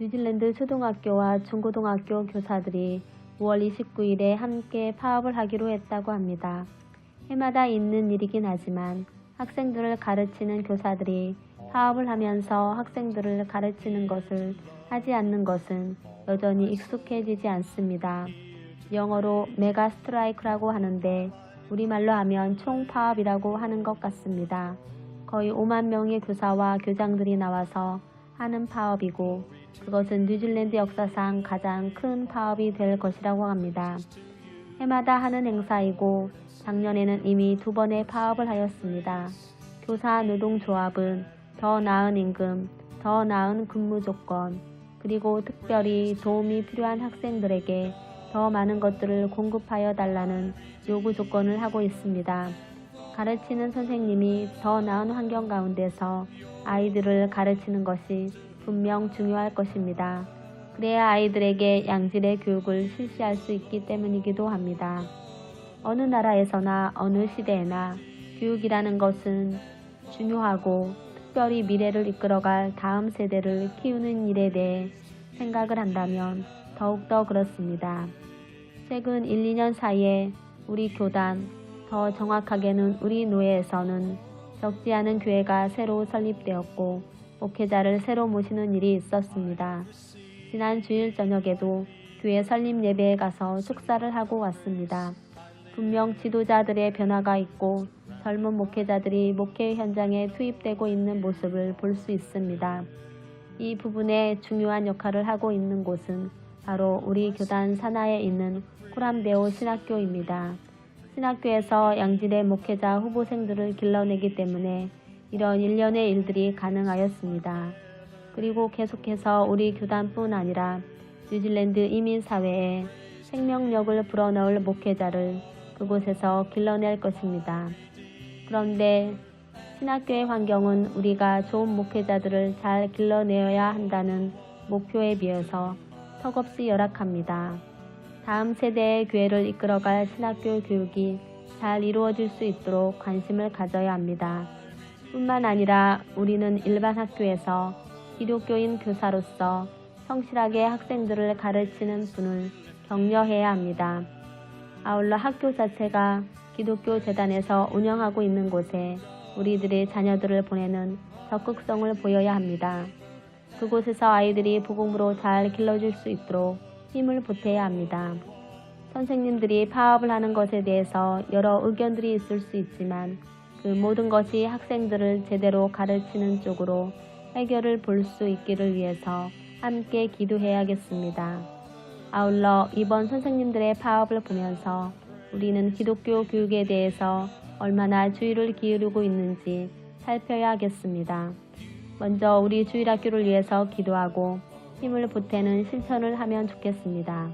뉴질랜드 초등학교와 중고등학교 교사들이 5월 29일에 함께 파업을 하기로 했다고 합니다. 해마다 있는 일이긴 하지만 학생들을 가르치는 교사들이 파업을 하면서 학생들을 가르치는 것을 하지 않는 것은 여전히 익숙해지지 않습니다. 영어로 메가 스트라이크라고 하는데 우리말로 하면 총파업이라고 하는 것 같습니다. 거의 5만 명의 교사와 교장들이 나와서 하는 파업이고 그것은 뉴질랜드 역사상 가장 큰 파업이 될 것이라고 합니다. 해마다 하는 행사이고 작년에는 이미 두 번의 파업을 하였습니다. 교사 노동조합은 더 나은 임금, 더 나은 근무 조건, 그리고 특별히 도움이 필요한 학생들에게 더 많은 것들을 공급하여 달라는 요구 조건을 하고 있습니다. 가르치는 선생님이 더 나은 환경 가운데서 아이들을 가르치는 것이 분명 중요할 것입니다. 그래야 아이들에게 양질의 교육을 실시할 수 있기 때문이기도 합니다. 어느 나라에서나 어느 시대에나 교육이라는 것은 중요하고 특별히 미래를 이끌어갈 다음 세대를 키우는 일에 대해 생각을 한다면 더욱더 그렇습니다. 최근 1, 2년 사이에 우리 교단, 더 정확하게는 우리 노예에서는 적지 않은 교회가 새로 설립되었고 목회자를 새로 모시는 일이 있었습니다. 지난 주일 저녁에도 교회 설립 예배에 가서 축사를 하고 왔습니다. 분명 지도자들의 변화가 있고 젊은 목회자들이 목회 현장에 투입되고 있는 모습을 볼 수 있습니다. 이 부분에 중요한 역할을 하고 있는 곳은 바로 우리 교단 산하에 있는 코람데오 신학교입니다. 신학교에서 양질의 목회자 후보생들을 길러내기 때문에 이런 일련의 일들이 가능하였습니다. 그리고 계속해서 우리 교단뿐 아니라 뉴질랜드 이민사회에 생명력을 불어넣을 목회자를 그곳에서 길러낼 것입니다. 그런데 신학교의 환경은 우리가 좋은 목회자들을 잘 길러내어야 한다는 목표에 비해서 턱없이 열악합니다. 다음 세대의 교회를 이끌어갈 신학교 교육이 잘 이루어질 수 있도록 관심을 가져야 합니다. 뿐만 아니라 우리는 일반 학교에서 기독교인 교사로서 성실하게 학생들을 가르치는 분을 격려해야 합니다. 아울러 학교 자체가 기독교 재단에서 운영하고 있는 곳에 우리들의 자녀들을 보내는 적극성을 보여야 합니다. 그곳에서 아이들이 복음으로 잘 길러질 수 있도록 힘을 보태야 합니다. 선생님들이 파업을 하는 것에 대해서 여러 의견들이 있을 수 있지만 그 모든 것이 학생들을 제대로 가르치는 쪽으로 해결을 볼 수 있기를 위해서 함께 기도해야겠습니다. 아울러 이번 선생님들의 파업을 보면서 우리는 기독교 교육에 대해서 얼마나 주의를 기울이고 있는지 살펴야겠습니다. 먼저 우리 주일학교를 위해서 기도하고 힘을 보태는 실천을 하면 좋겠습니다.